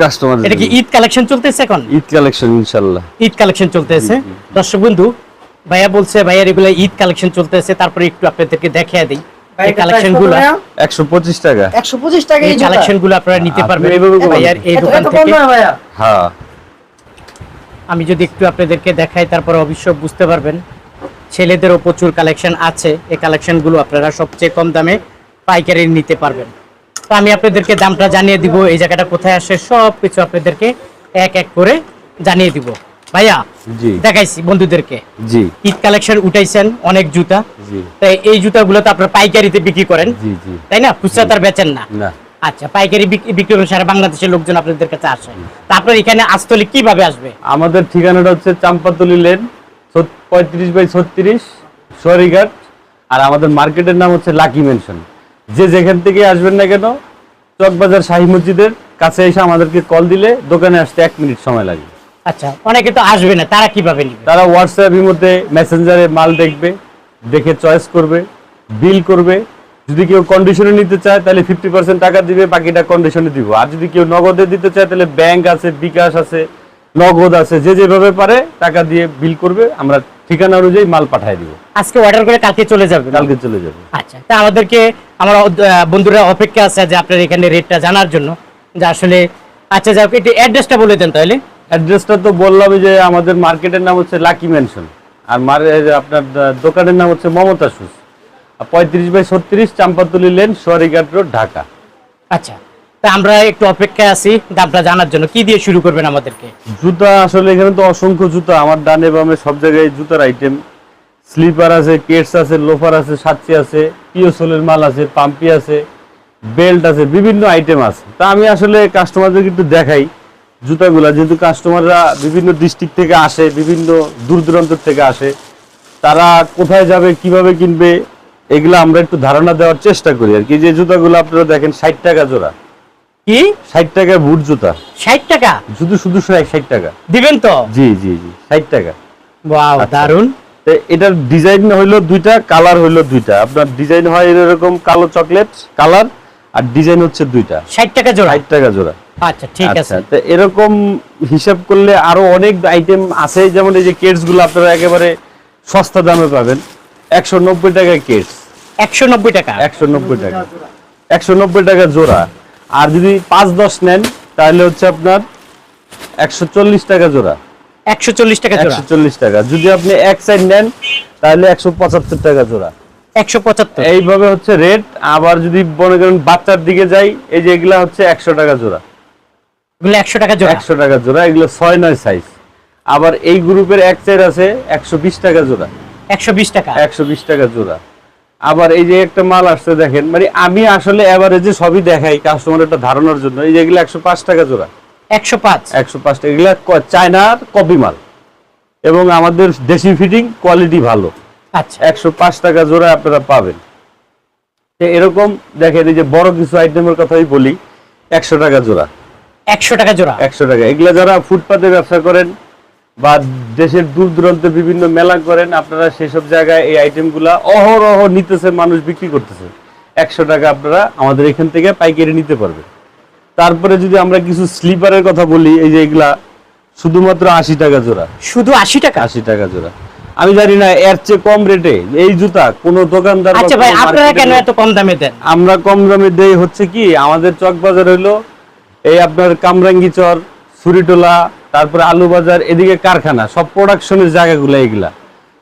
Customer এটা কি Eid collection চলতেছে এখন? ঈদ কালেকশন ঈদ কালেকশন চলতেছে। দর্শক বন্ধু ভাইয়া বলছে ভাইয়া এগুলো ঈদ কালেকশন চলতেছে তারপরে একটু আপনাদেরকে দেখিয়ে দিই। এই কালেকশনগুলো টাকা। একশো পঁচিশ টাকা এই কালেকশন আপনারা নিতে পারবেন। ভাইয়ার এই দোকান থেকে হ্যাঁ। আমি যদি একটু আপনাদেরকে দেখাই তারপর অবশ্য বুঝতে পারবেন। ছেলেদেরও প্রচুর কালেকশন আছে। এই কালেকশনগুলো আপনারা সবচেয়ে কম দামে পাইকারি নিতে পারবেন। তো আমি আপনাদেরকে দামটা জানিয়ে দিব এই জায়গাটা কোথায় আসে সব কিছু আপনাদেরকে এক এক করে জানিয়ে দিব। ভাইয়া জি। দেখাইছি বন্ধুদেরকে। জি। ঈদ কালেকশন উঠাইছেন অনেক জুতা। তাই এই জুতাগুলো তো আপনারা পাইকারিতে বিক্রি করেন। জি জি। তাই না? খুচরা তার বেচেন না। না। আচ্ছা পাইকারি বিক্রি করেন সারা বাংলাদেশের লোকজন আপনাদের কাছে আসে। তা আপনার এখানে আসতলে কীভাবে আসবে? আমাদের ঠিকানাটা হচ্ছে চাম্পাতলি লেন পঁয়ত্রিশ বাই ছত্রিশ সরিঘাট। আর আমাদের মার্কেটের নাম হচ্ছে লাকি মেনশন যে যেখান থেকে আসবেন না কেন চকবাজার শাহী মসজিদের কাছে এসে আমাদেরকে কল দিলে দোকানে আসতে এক মিনিট সময় লাগে। আচ্ছা অনেকে তো আসবে না তারা কীভাবে নিবে? তারা হোয়াটসঅ্যাপের মধ্যে মেসেঞ্জারে মাল দেখবে দেখে চয়েস করবে বিল করবে। যদি কেউ কন্ডিশনে নিতে চায় তাহলে ফিফটি পার্সেন্ট টাকা দিবে বাকিটা কন্ডিশনে দিব। আর যদি কেউ নগদে দিতে চায় তাহলে ব্যাংক আছে বিকাশ আছে নগদ আছে যে যেভাবে পারে টাকা দিয়ে বিল করবে আমরা ঠিকানা অনুযায়ী মাল পাঠিয়ে দিব। আজকে অর্ডার করে কালকে চলে যাবে কালকে চলে যাবে আচ্ছা তা আমাদেরকে আমার বন্ধুরা অপেক্ষা আছে যে আপনার এখানে রেটটা জানার জন্য। যে আসলে আচ্ছা যাক একটু অ্যাড্রেসটা বলে দেন তাহলে। অ্যাড্রেসটা তো বললাম যে আমাদের মার্কেটের নাম হচ্ছে লাকি মেনশন আর মার আপনার দোকানের নাম হচ্ছে মমতা শুজ পঁয়ত্রিশ বাই ছত্রিশ চাম্পাতলি লেন সোয়ারিঘাট রোড ঢাকা। আচ্ছা। তা আমরা একটু অপেক্ষায় আছি, দামটা জানার জন্য। কি দিয়ে শুরু করবেন আমাদেরকে? জুতা আসলে এখানে তো অসংখ্য জুতা। আমার ডানে বামে সব জায়গায় জুতার আইটেম স্লিপার আছে, কেটস আছে লোফার আছে সাচ্চি আছে, পিওসোলের মাল আছে, পাম্পি আছে বেল্ট আছে, বিভিন্ন আইটেম আছে। তা আমি আসলে কাস্টমারদেরকে একটু দেখাই। জুতাগুলা যেহেতু কাস্টমাররা বিভিন্ন ডিস্ট্রিক্ট থেকে আসে, বিভিন্ন দূর দূরান্ত থেকে আসে, তারা কোথায় যাবে, কীভাবে কিনবে, এগুলো আমরা একটু ধারণা দেওয়ার চেষ্টা করি আর কি। যে জুতাগুলো আপনারা দেখেন, ষাট টাকা জোড়া। কি? ষাট টাকা বুট জুতা। ষাট টাকা? শুধু শুধু ষাট টাকা। দিবেন তো? জি জি জি ষাট টাকা। ওয়াও আচ্ছা। দারুণ তো এটার ডিজাইন হইল দুইটা কালার হইল দুইটা। আপনার ডিজাইন হয় এরকম কালো চকলেট কালার আর ডিজাইন হচ্ছে দুইটা। ষাট টাকা জোড়া? ষাট টাকা জোড়া। আচ্ছা ঠিক আছে। আচ্ছা তো এরকম হিসাব করলে আরও অনেক আইটেম আছে। যেমন এই যে কেটসগুলো আপনারা একেবারে সস্তা দামে পাবেন। একশো নব্বই টাকায় কেটস একশো নব্বই টাকা? একশো নব্বই টাকা। একশো নব্বই টাকা জোড়া। আর যদি পাঁচ দশ নেন তাহলে হচ্ছে আপনার একশো চল্লিশ টাকা জোড়া। একশো চল্লিশ টাকা একশো চল্লিশ টাকা। যদি আপনি এক সাইড নেন তাহলে একশো পঁচাত্তর টাকা জোড়া। একশো পঁচাত্তর? এইভাবে হচ্ছে রেট আবার যদি মনে করেন বাচ্চার দিকে যাই এই যে এগুলা হচ্ছে একশো টাকা জোড়া। এগুলো একশো টাকা জোড়া? একশো টাকা জোড়া এগুলো ছয় নয় সাইজ আবার এই গ্রুপের এক সাইড আছে একশো বিশ টাকা জোড়া। একশো বিশ টাকা? একশো বিশ টাকা জোড়া। আবার এই যে একটা মাল আসছে দেখেন মানে আমি আসলে এভারেজে সবই দেখাই কাস্টমার একটা ধারণার জন্য। এই যে এগুলো একশো পাঁচ টাকা জোড়া। একশো পাঁচ। একশো পাঁচ টাকা। এগুলা চায়নার কপি মাল। এবং আমাদের দেশি ফিটিং কোয়ালিটি ভালো। আচ্ছা। একশো পাঁচ টাকা জোড়া আপনারা পাবেন। এরকম দেখেন এই যে বড় কিছু আইটেমের কথাই বলি একশো টাকা জোড়া। একশো টাকা জোড়া। একশো টাকা। এগুলা যারা ফুটপাতে ব্যবসা করেন বা দেশের দূর দূরান্তে বিভিন্ন মেলা করেন আপনারা সেসব জায়গায় এই আইটেমগুলা অহরহ নিতেছে মানুষ বিক্রি করতেছে। একশো টাকা আপনারা আমাদের এখান থেকে পাইকারি নিতে পারবেন। তারপরে যদি আমরা কিছু স্লিপারের কথা বলি এই যে এগুলা শুধুমাত্র আশি টাকা জোড়া। শুধু আশি টাকা? আশি টাকা জোড়া। আমি জানি না এর চেয়ে কম রেটে এই জুতা কোন দোকানদার আচ্ছা ভাই আপনারা কেন এত কম দামে দেন? আমরা কম দামে দেই হচ্ছে কি আমাদের চক বাজার হইল এই আপনার কামরাঙ্গি চর সুরিটোলা তারপরে আলু বাজার এদিকে কারখানা সব প্রোডাকশনের জায়গাগুলো এইগুলা।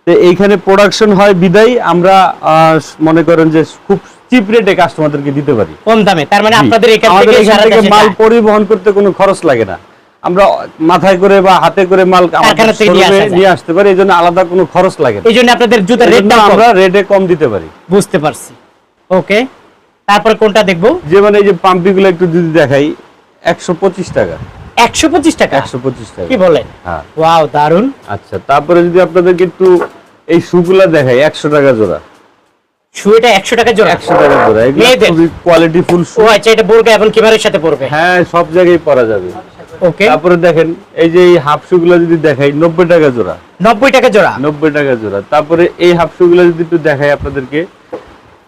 তো এইখানে প্রোডাকশন হয় বিদায় আমরা মনে করেন যে খুব চিপ রেটে কাস্টমারদেরকে দিতে পারি। কম দামে তার মানে আপনাদের এখান থেকে এখান থেকে মাল পরিবহন করতে কোনো খরচ লাগে না। আমরা মাথায় করে বা হাতে করে মাল নিয়ে আসতে পারি এই জন্য আলাদা কোনো খরচ লাগে এই জন্য আপনাদের জুতার রেটটা আমরা রেটে কম দিতে পারি। বুঝতে পারছি। ওকে তারপর কোনটা দেখব? যে মানে এই যে পাম্পিগুলো একটু যদি দেখাই একশো পঁচিশ টাকা। একশো পঁচিশ টাকা। একশো পঁচিশ টাকা। কি বলেন? হ্যাঁ। ওয়াও দারুণ আচ্ছা তারপরে যদি আপনাদেরকে একটু এই শুগুলা দেখাই একশো টাকা জোড়া। শু এটা একশো টাকা জোড়া। একশো টাকা জোড়া কোয়ালিটি ফুল শু আচ্ছা এটা বোরকা এখন কীভাবে সাথে পড়বে হ্যাঁ সব জায়গায় পরা যাবে। ওকে। তারপরে দেখেন এই যে এই হাফ শুগুলা যদি দেখাই নব্বই টাকা জোড়া। নব্বই টাকা জোড়া। নব্বই টাকা জোড়া। তারপরে এই হাফ শুগুলা যদি একটু দেখাই আপনাদেরকে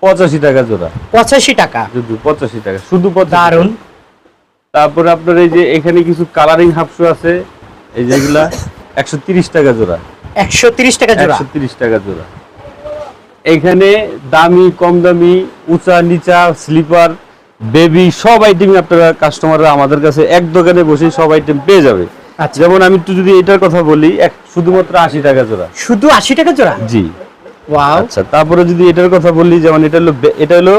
পঁচাশি টাকা জোড়া। পঁচাশি টাকা। শুধু পঁচাশি টাকা শুধু দারুণ তারপরে আপনার এই যে এখানে কিছু কালারিং হাফশু আছে এই যেগুলা একশো তিরিশ টাকা জোড়া। একশো তিরিশ টাকা জোড়া? একশো তিরিশ টাকা জোড়া। এখানে দামি কম দামি উঁচা নিচা স্লিপার বেবি সব আইটেমই আপনারা কাস্টমাররা আমাদের কাছে এক দোকানে বসে সব আইটেম পেয়ে যাবে। আচ্ছা। যেমন আমি একটু যদি এটার কথা বলি এক শুধুমাত্র আশি টাকা জোড়া। শুধু আশি টাকা জোড়া? জি। আচ্ছা তারপরে যদি এটার কথা বলি যেমন এটা হলো এটা হলো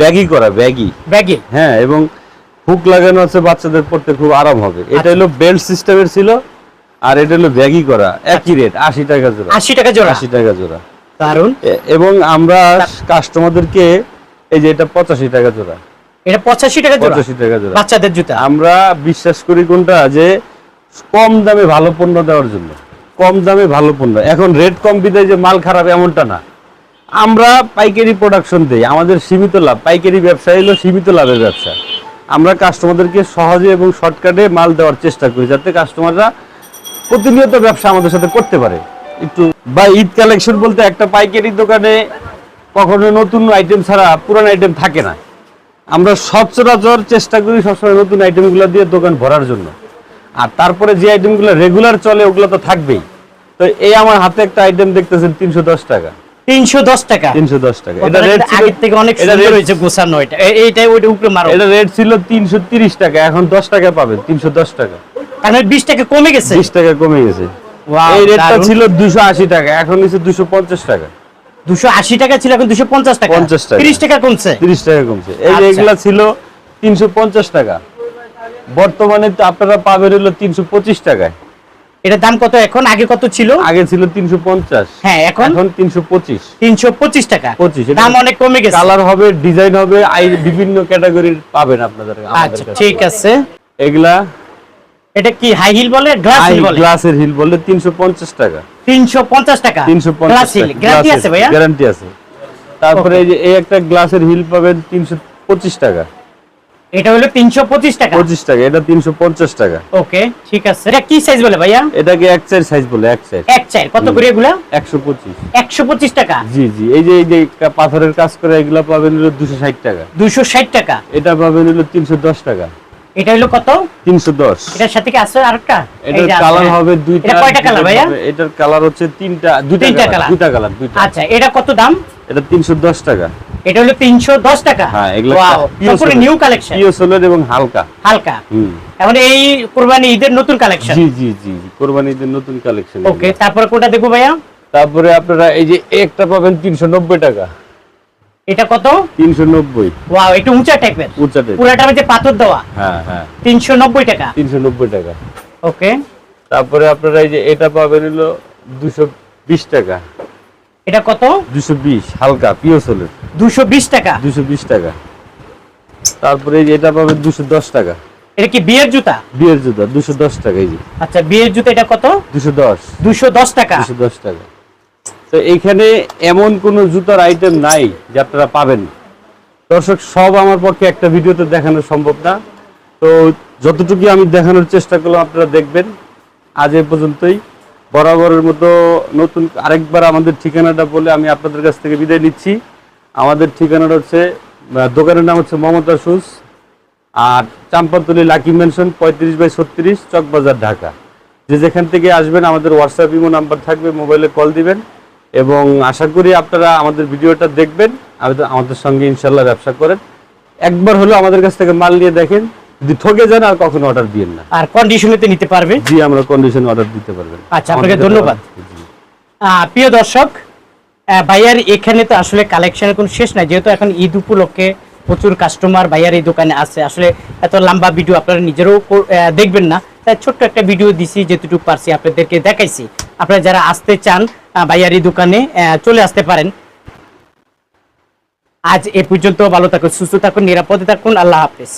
ব্যাগি করা ব্যাগি। ব্যাগি? হ্যাঁ এবং হুক লাগানো আছে বাচ্চাদের পড়তে খুব আরাম হবে। এটা আচ্ছা। হলো বেল্ট সিস্টেমের ছিল আর এটা হলো ব্যাগি করা একই রেট আশি টাকা জোড়া। আশি টাকা জোড়া। আশি টাকা জোড়া। দারুণ এ- এবং আমরা কাস্টমারদেরকে এই যে এটা পঁচাশি টাকা জোড়া। এটা পঁচাশি টাকা জোড়া। পঁচাশি টাকা জোড়া। বাচ্চাদের জুতা। আমরা বিশ্বাস করি কোনটা যে কম দামে ভালো পণ্য দেওয়ার জন্য। কম দামে ভালো পণ্য। এখন রেট কম বিদায় যে মাল খারাপ এমনটা না। আমরা পাইকারি প্রোডাকশন দেই। আমাদের সীমিত লাভ। পাইকারি ব্যবসা হলো সীমিত লাভের ব্যবসা। আমরা কাস্টমারদেরকে সহজে এবং শর্টকাটে মাল দেওয়ার চেষ্টা করি যাতে কাস্টমাররা প্রতিনিয়ত ব্যবসা আমাদের সাথে করতে পারে। একটু বা ঈদ কালেকশন বলতে একটা পাইকারি দোকানে কখনো নতুন আইটেম ছাড়া পুরান আইটেম থাকে না। আমরা সচরাচর চেষ্টা করি সবসময় নতুন আইটেমগুলো দিয়ে দোকান ভরার জন্য। আর তারপরে যে আইটেমগুলো রেগুলার চলে ওগুলো তো থাকবেই। তো এই আমার হাতে একটা আইটেম দেখতেছেন তিনশো দশ টাকা। টাকা। তিনশো দশ টাকা। এটা এটা রেট ছিল থেকে অনেক সুন্দর হয়েছে গোছানো এটা। এইটাই ওইটা উপরে মারো। এটা রেট ছিল তিনশো তিরিশ টাকা এখন দশ টাকা পাবেন তিনশো দশ টাকা। মানে টাকা কমে গেছে? বিশ টাকা কমে গেছে। এই রেটটা ছিল দুশো আশি টাকা এখন নিচে ছিল এখন দুশো পঞ্চাশ টাকা। 50 টাকা। তিরিশ টাকা কমছে? তিরিশ টাকা কমছে। এই আচ্ছা। এগুলা ছিল তিনশো পঞ্চাশ টাকা। বর্তমানে আপনারা পাবেন হলো তিনশো পঁচিশ টাকায়। এটার দাম কত এখন? আগে কত ছিল? আগে ছিল তিনশো পঞ্চাশ। হ্যাঁ এখন? এখন তিনশো পঁচিশ। টাকা। 25 দাম অনেক কমে গেছে। কালার হবে ডিজাইন হবে আই বিভিন্ন ক্যাটাগরির পাবেন আপনাদের আচ্ছা ঠিক আছে। এগুলা এটা কি হাই হিল বলে? গ্লাস হিল বলে? গ্লাসের হিল বললে তিনশো পঞ্চাশ টাকা। তিনশো পঞ্চাশ টাকা? তিনশো গ্লাস পঞ্চাশ হিল গ্যারান্টি আছে ভাইয়া? গ্যারান্টি আছে। তারপরে এই যে এই একটা গ্লাসের হিল পাবেন তিনশো পঁচিশ টাকা। এটা হলো তিনশো পঁচিশ টাকা। পঁচিশ টাকা এটা তিনশো পঞ্চাশ টাকা। ওকে ঠিক আছে। এটা কি সাইজ বলে ভাইয়া? এটাকে এক চার সাইজ বলে এক চার এক চাই কত করে এগুলা? একশো পঁচিশ। একশো পঁচিশ টাকা? জি জি। এই যে এই যে পাথরের কাজ করে এগুলা পাবেন হলো দুশো ষাট টাকা। দুশো ষাট টাকা। এটা পাবেন হলো তিনশো দশ টাকা। এটা হলো কত? তিনশো দশ। এটার সাথে কি আছে আরেকটা? এটার কালার। হবে দুইটা এটা কয়টা কালার ভাইয়া? এটার কালার হচ্ছে তিনটা দুইটা কালার দুইটা কালার দুইটা। আচ্ছা এটা কত দাম? এটা তিনশো দশ টাকা। এটা হলো তিনশো দশ টাকা? হ্যাঁ এগুলো সম্পূর্ণ নিউ কালেকশন পিও সোলের এবং হালকা। হালকা। হুম। এখন এই কোরবানি ঈদের নতুন কালেকশন জি জি জি জি কোরবানিদের নতুন কালেকশন ওকে তারপরে কোনটা দেখব ভাইয়া? তারপরে আপনারা এই যে একটা পাবেন তিনশো নব্বই টাকা। এটা কত? তিনশো নব্বই। ওয়াও একটু উঁচা টাইপের। উচ্চাতে পুরাটার মধ্যে পাথর দেওয়া। হ্যাঁ হ্যাঁ। তিনশো নব্বই টাকা। তিনশো নব্বই টাকা। ওকে তারপরে আপনারা এই যে এটা পাবেন হলো দুশো বিশ টাকা। এটা কত? দুশো বিশ হালকা পিও সোলের দুশো বিশ টাকা। দুশো বিশ টাকা। তারপরে এই যে এটা পাবেন দুশো দশ টাকা। এটা কি বিয়ের জুতা? বিয়ের জুতা দুশো দশ টাকা এই যে। আচ্ছা বিয়ের জুতা এটা কত? দুশো দশ। দুশো দশ টাকা। দুশো দশ টাকা। তো এইখানে এমন কোন জুতার আইটেম নাই যে আপনারা পাবেন। দর্শক, সব আমার পক্ষে একটা ভিডিওতে দেখানো সম্ভব না। তো যতটুকু আমি দেখানোর চেষ্টা করলাম, আপনারা দেখবেন। আজ এ পর্যন্তই। বরাবরের মতো নতুন আরেকবার আমাদের ঠিকানাটা বলে আমি আপনাদের কাছ থেকে বিদায় নিচ্ছি। আমাদের ঠিকানাটা হচ্ছে দোকানের নাম হচ্ছে মমতা শুজ আর চাম্পাতলি লাকি মেনশন পঁয়ত্রিশ বাই ছত্রিশ, চকবাজার, ঢাকা। যে যেখান থেকে আসবেন, আমাদের হোয়াটসঅ্যাপ ইমো নাম্বার থাকবে, মোবাইলে কল দিবেন। এবং আশা করি আপনারা আমাদের ভিডিওটা দেখবেন আমাদের আমাদের সঙ্গে ইনশাল্লাহ ব্যবসা করেন। একবার হলেও আমাদের কাছ থেকে মাল নিয়ে দেখেন যদি ঠকে যান আর কখনো অর্ডার দিয়েন না। আর কন্ডিশনেতে নিতে পারবে? জি আমরা কন্ডিশন অর্ডার দিতে পারবেন। আচ্ছা, আপনাকে ধন্যবাদ। প্রিয় দর্শক ভাইয়ার এখানে তো আসলে কালেকশনের কোনো শেষ নাই যেহেতু এখন ঈদ উপলক্ষে প্রচুর কাস্টমার ভাইয়ার এই দোকানে আছে। আসলে এত লম্বা ভিডিও আপনারা নিজেরও দেখবেন না। তাই ছোট্ট একটা ভিডিও দিছি যেটুকু পারছি আপনাদেরকে দেখাইছি। আপনারা যারা আসতে চান ভাইয়ারি দোকানে চলে আসতে পারেন। আজ এ পর্যন্ত ভালো থাকুন, সুস্থ থাকুন, নিরাপদে থাকুন, আল্লাহ হাফেজ।